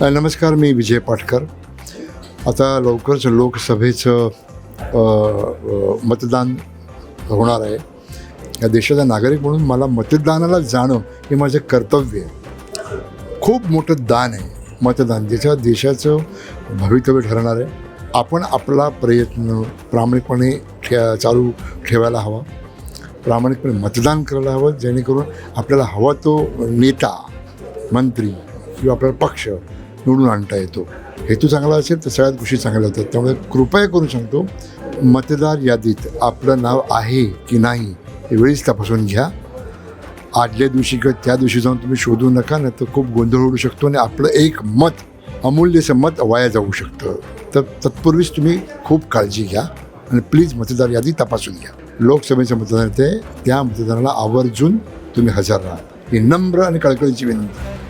नमस्कार मी विजय पाटकर. आता लवकरच लोकसभेचं मतदान होणार आहे. या देशाचा नागरिक म्हणून मला मतदानाला जाणं हे माझं कर्तव्य आहे. खूप मोठं दान आहे मतदान ज्याच्या देशाचं भवितव्य ठरणार आहे. आपण आपला प्रयत्न प्रामाणिकपणे ठे चालू ठेवायला हवा. प्रामाणिकपणे मतदान करायला हवं जेणेकरून आपल्याला हवा तो नेता मंत्री किंवा आपला पक्ष निवडून आणता येतो. हेतू चांगला असेल तर सगळ्यात गोष्टी चांगल्या होतात. त्यामुळे कृपया करून सांगतो मतदार यादीत आपलं नाव आहे की नाही हे वेळीच तपासून घ्या. आदल्या दिवशी किंवा त्या दिवशी जाऊन तुम्ही शोधू नका ना तर खूप गोंधळ उडू शकतो आणि आपलं एक मत अमूल्यचं मत वाया जाऊ शकतं. तर तत्पूर्वीच तुम्ही खूप काळजी घ्या आणि प्लीज मतदार यादी तपासून घ्या. लोकसभेचं मतदान येते त्या मतदानाला आवर्जून तुम्ही हजर राहा. ही नम्र आणि कळकळीची विनंती.